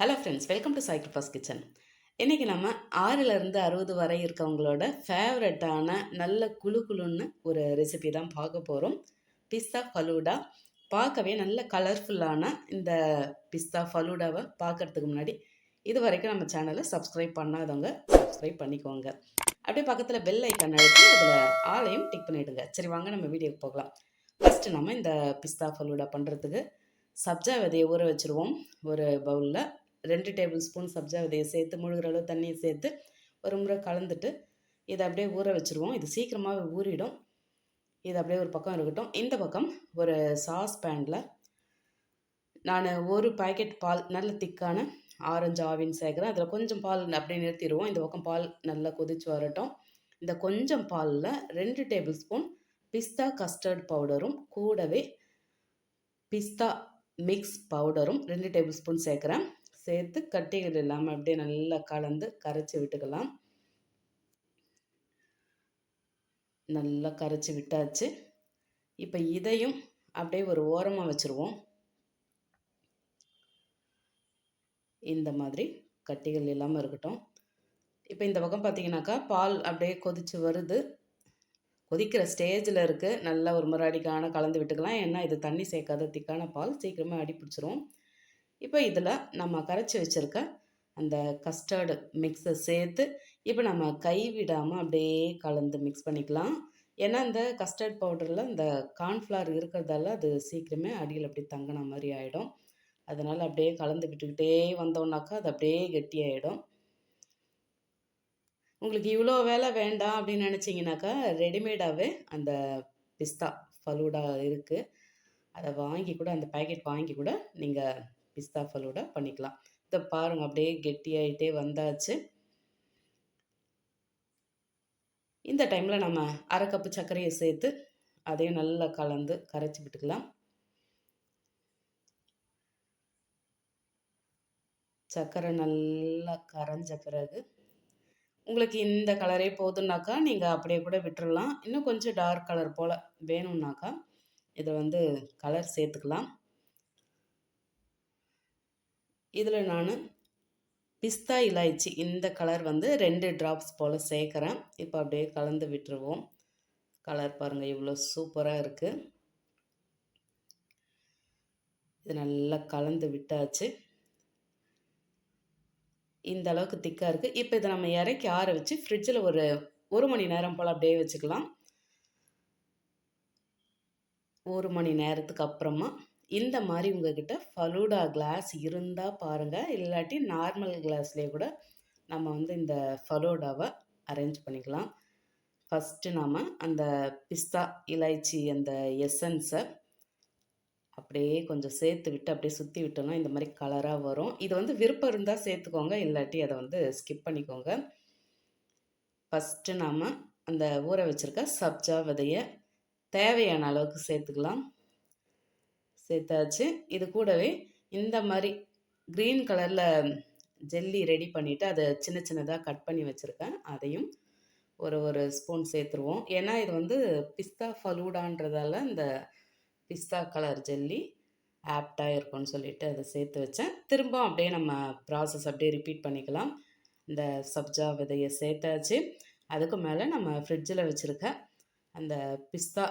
Hello friends welcome to cycle kitchen இன்றைக்கி நம்ம ஆறிலிருந்து அறுபது வரை இருக்கவங்களோட ஃபேவரட்டான நல்ல குழு குழுன்னு ஒரு ரெசிபி தான் பார்க்க போகிறோம் பிஸ்தா ஃபலூடா பார்க்கவே நல்ல கலர்ஃபுல்லான இந்த பிஸ்தா ஃபலூடாவை பார்க்கறதுக்கு முன்னாடி இது வரைக்கும் நம்ம சேனலை சப்ஸ்கிரைப் பண்ணாதவங்க சப்ஸ்கிரைப் பண்ணிக்கோங்க. அப்படியே பக்கத்தில் பெல் ஐக்கான் அழுத்தி அதில் ஆளையும் டிக் பண்ணிவிடுங்க சரி வாங்க நம்ம வீடியோக்கு போகலாம். ஃபஸ்ட்டு நம்ம இந்த பிஸ்தா ஃபலூடா பண்ணுறதுக்கு சப்ஜா விதையை ஊற வச்சுருவோம். ஒரு பவுலில் ரெண்டு டேபிள் ஸ்பூன் சப்ஜா விதையை சேர்த்து முழுகிற அளவு தண்ணியை சேர்த்து ஒரு முறை கலந்துட்டு இதை அப்படியே ஊற வச்சுருவோம். இது சீக்கிரமாகவே ஊறிடும். இது அப்படியே ஒரு பக்கம் இருக்கட்டும். இந்த பக்கம் ஒரு சாஸ் பேனில் நான் ஒரு பாக்கெட் பால் நல்ல திக்கான ஆரஞ்சு ஆவின் சேர்க்குறேன் அதில் கொஞ்சம் பால் அப்படியே நிறுத்திடுவோம். இந்த பக்கம் பால் நல்லா கொதிச்சு வரட்டும். இந்த கொஞ்சம் பாலில் ரெண்டு டேபிள் ஸ்பூன் பிஸ்தா கஸ்டர்ட் பவுடரும் கூடவே பிஸ்தா மிக்ஸ் பவுடரும் ரெண்டு டேபிள் ஸ்பூன் சேர்க்குறேன். சேர்த்து கட்டிகள் இல்லாமல் அப்படியே நல்லா கலந்து கரைச்சி விட்டுக்கலாம். நல்லா கரைச்சி விட்டாச்சு. இப்போ இதையும் அப்படியே ஒரு ஓரமாக வச்சுருவோம். இந்த மாதிரி கட்டிகள் இல்லாமல் இருக்கட்டும். இப்போ இந்த பக்கம் பார்த்தீங்கன்னாக்கா பால் அப்படியே கொதித்து வருது. கொதிக்கிற ஸ்டேஜில் இருக்குது நல்லா ஒரு முறை அடிக்கான கலந்து விட்டுக்கலாம். ஏன்னா இது தண்ணி சேர்க்காத திக்கான பால். சீக்கிரமாக அடி பிடிச்சிரும் இப்போ இதில் நம்ம கரைச்சி வச்சுருக்க அந்த கஸ்டர்டு மிக்ஸை சேர்த்து இப்போ நம்ம கை விடாமல் அப்படியே கலந்து மிக்ஸ் பண்ணிக்கலாம். ஏன்னா இந்த கஸ்டர்ட் பவுடரில் இந்த கார்ன்ஃப்ளவர் இருக்கிறதால அது சீக்கிரமே அடியில் அப்படி தங்கின மாதிரி ஆகிடும் அதனால் அப்படியே கலந்து விட்டுக்கிட்டே வந்தோம்னாக்கா அது அப்படியே கெட்டியாயிடும். உங்களுக்கு இவ்வளோ வேலை வேண்டாம் அப்படின்னு நினச்சிங்கனாக்கா ரெடிமேடாகவே அந்த பிஸ்தா ஃபலூடா இருக்குது அதை வாங்கி கூட அந்த பேக்கெட் வாங்கி கூட நீங்கள் பிஸ்தா ஃபலூடா பண்ணிக்கலாம். இதை பாருங்கள் அப்படியே கெட்டியாயிட்டே வந்தாச்சு. இந்த டைமில் நம்ம அரை கப்பு சர்க்கரையை சேர்த்து அதையும் நல்லா கலந்து கரைச்சி விட்டுக்கலாம். சர்க்கரை நல்லா கரைஞ்ச பிறகு உங்களுக்கு இந்த கலரே போதும்னாக்கா நீங்கள் அப்படியே கூட விட்டுடலாம் இன்னும் கொஞ்சம் டார்க் கலர் போல் வேணும்னாக்கா இதை வந்து கலர் சேர்த்துக்கலாம். இதில் நான் பிஸ்தா இலாய்ச்சி இந்த கலர் வந்து ரெண்டு ட்ராப்ஸ் போல் சேர்க்குறேன் இப்போ அப்படியே கலந்து விட்டுருவோம். கலர் பாருங்கள் இவ்வளோ சூப்பராக இருக்குது இது நல்லா கலந்து விட்டாச்சு. இந்த அளவுக்கு திக்காக இருக்குது இப்போ இதை நம்ம இறக்கி ஆற வச்சு ஃப்ரிட்ஜில் ஒரு ஒரு மணி நேரம் போல் அப்படியே வச்சுக்கலாம். ஒரு மணி நேரத்துக்கு அப்புறமா இந்த மாதிரி உங்ககிட்ட ஃபலூடா கிளாஸ் இருந்தால் பாருங்கள் இல்லாட்டி நார்மல் கிளாஸ்லேயே கூட நம்ம வந்து இந்த ஃபலூடாவை அரேஞ்ச் பண்ணிக்கலாம். ஃபஸ்ட்டு நாம் அந்த பிஸ்தா இலைச்சி அந்த எசன்ஸை அப்படியே கொஞ்சம் சேர்த்து விட்டு அப்படியே சுற்றி விட்டோம்னா இந்த மாதிரி கலராக வரும். இது வந்து விருப்பம் இருந்தால் சேர்த்துக்கோங்க. இல்லாட்டி அதை வந்து ஸ்கிப் பண்ணிக்கோங்க. ஃபஸ்ட்டு நாம் அந்த ஊற வச்சுருக்க சப்ஜா விதையை தேவையான அளவுக்கு சேர்த்துக்கலாம். சேர்த்தாச்சு. இது கூடவே இந்த மாதிரி க்ரீன் கலரில் ஜெல்லி ரெடி பண்ணிவிட்டு அதை சின்ன சின்னதாக கட் பண்ணி வச்சுருக்கேன். அதையும் ஒரு ஒரு ஸ்பூன் சேர்த்துருவோம். ஏன்னா இது வந்து பிஸ்தா ஃபலூடான்றதால இந்த பிஸ்தா கலர் ஜெல்லி ஆப்டாக இருக்கும்னு சொல்லிட்டு அதை சேர்த்து வச்சேன். திரும்ப அப்படியே நம்ம ப்ராசஸ் அப்படியே ரிப்பீட் பண்ணிக்கலாம். இந்த சப்ஜா விதையை சேர்த்தாச்சு. அதுக்கு மேலே நம்ம ஃப்ரிட்ஜில் வச்சுருக்க அந்த பிஸ்தா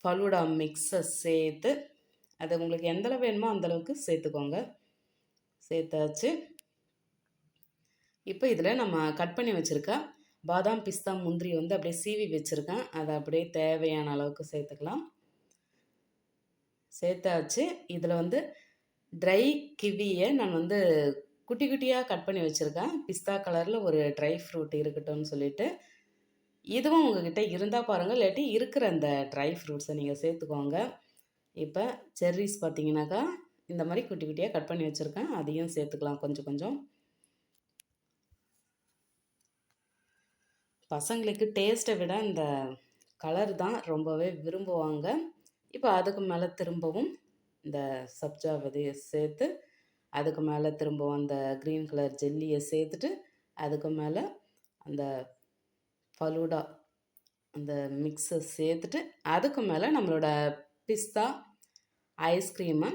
ஃபலூடா மிக்ஸை சேர்த்து அதை உங்களுக்கு எந்தளவு வேணுமோ அந்தளவுக்கு சேர்த்துக்கோங்க. சேர்த்தாச்சு. இப்போ இதில் நம்ம கட் பண்ணி வச்சுருக்க பாதாம் பிஸ்தா முந்திரி வந்து அப்படியே சீவி வச்சுருக்கேன். அதை அப்படியே தேவையான அளவுக்கு சேர்த்துக்கலாம். சேர்த்தாச்சு. இதில் வந்து ட்ரை கிவியை நான் வந்து குட்டி குட்டியாக கட் பண்ணி வச்சுருக்கேன். பிஸ்தா கலரில் ஒரு ட்ரை ஃப்ரூட் இருக்கட்டும்னு சொல்லிட்டு இதுவும் உங்ககிட்ட இருந்தால் பாருங்கள் இல்லாட்டி இருக்கிற அந்த ட்ரை ஃப்ரூட்ஸை நீங்கள் சேர்த்துக்கோங்க. இப்போ செர்ரிஸ் பார்த்தீங்கன்னாக்கா இந்த மாதிரி குட்டி குட்டியாக கட் பண்ணி வச்சுருக்கேன். அதையும் சேர்த்துக்கலாம் கொஞ்சம் கொஞ்சம். பசங்களுக்கு டேஸ்ட்டை விட இந்த கலர் தான் ரொம்பவே விரும்புவாங்க. இப்போ அதுக்கு மேலே திரும்பவும் இந்த சப்ஜா விதையை சேர்த்து அதுக்கு மேலே திரும்பவும் அந்த க்ரீன் கலர் ஜெல்லியை சேர்த்துட்டு அதுக்கு மேலே அந்த ஃபலூடா அந்த மிக்ஸை சேர்த்துட்டு அதுக்கு மேலே நம்மளோட பிஸ்தா ஐஸ்கிரீமு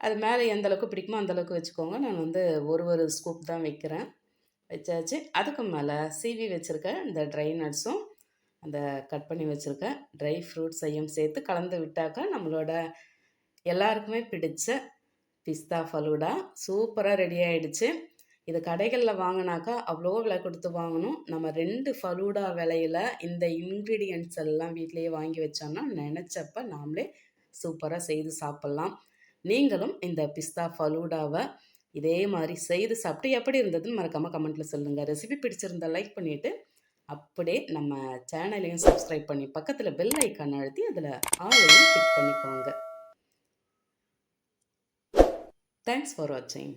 அது மேலே எந்த அளவுக்கு பிடிக்குமோ அந்தளவுக்கு வச்சுக்கோங்க. நான் வந்து ஒரு ஒரு ஸ்கூப் தான் வைக்கிறேன். வச்சாச்சு. அதுக்கு மேலே சீவி வச்சுருக்க இந்த ட்ரை நட்ஸும் அந்த கட் பண்ணி வச்சுருக்க ட்ரை ஃப்ரூட்ஸையும் சேர்த்து கலந்து விட்டாக்கா நம்மளோட எல்லாருக்குமே பிடிச்ச பிஸ்தா ஃபலூடா சூப்பராக ரெடி ஆகிடுச்சு இது கடைகளில் வாங்கினாக்கா அவ்வளோ விலை கொடுத்து வாங்கணும். நம்ம ரெண்டு ஃபலூடா விலையில் இந்த இன்க்ரீடியன்ட்ஸ் எல்லாம் வீட்டிலேயே வாங்கி வச்சோம்னா நினச்சப்ப நாமளே சூப்பராக செய்து சாப்பிட்லாம். நீங்களும் இந்த பிஸ்தா ஃபலூடாவை இதே மாதிரி செய்து சாப்பிட்டு எப்படி இருந்ததுன்னு மறக்காமல் கமெண்ட்டில் சொல்லுங்கள் ரெசிபி பிடிச்சிருந்தா லைக் பண்ணிவிட்டு அப்படியே நம்ம சேனலையும் சப்ஸ்கிரைப் பண்ணி பக்கத்தில் பெல் ஐக்கான் அழுத்தி அதில் ஆளையும் கிளிக் பண்ணிக்கோங்க. தேங்க்ஸ் ஃபார் வாட்சிங்